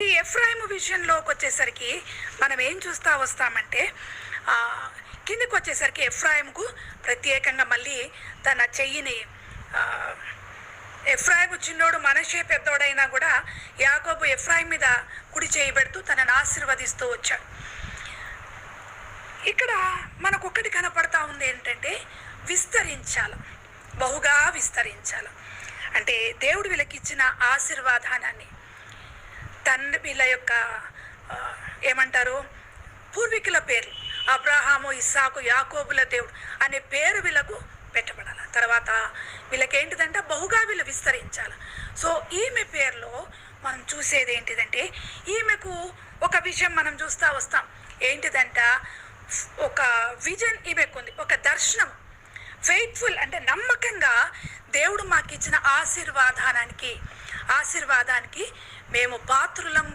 ఈ ఎఫ్రాయిము విషయంలోకి వచ్చేసరికి మనం ఏం చూస్తా వస్తామంటే ఆ, కిందకి వచ్చేసరికి ఎఫ్రాయిముకు ప్రత్యేకంగా మళ్ళీ తన చెయ్యిని ఎఫ్రాయిము చిన్నోడు మనషే పెద్దోడైనా కూడా యాకోబు ఎఫ్రాయిం మీద కుడి చేయబెడుతూ తనను ఆశీర్వదిస్తూ వచ్చాడు. ఇక్కడ మనకు ఒకటి కనపడతా ఉంది ఏంటంటే విస్తరించాలి. బహుగా విస్తరించాలి. అంటే దేవుడు వీళ్ళకి ఇచ్చిన ఆశీర్వాదానాన్ని తండ్రి వీళ్ళ యొక్క ఏమంటారు పూర్వీకుల పేర్లు అబ్రహాము ఇస్సాకు యాకోబుల దేవుడు అనే పేరు వీళ్ళకు పెట్టబడాలి. తర్వాత వీళ్ళకి ఏంటిదంటే బహుగా వీళ్ళు విస్తరించాలి. సో ఈమె పేరులో మనం చూసేది ఏంటిదంటే ఈమెకు ఒక విషయం మనం చూస్తా వస్తాం. ఏంటిదంట ఒక విజన్ ఈమెకుంది ఒక దర్శనం. ఫెయిత్ఫుల్ అంటే నమ్మకంగా దేవుడు మాకు ఇచ్చిన ఆశీర్వాదానికి ఆశీర్వాదానికి మేము పాత్రులంగా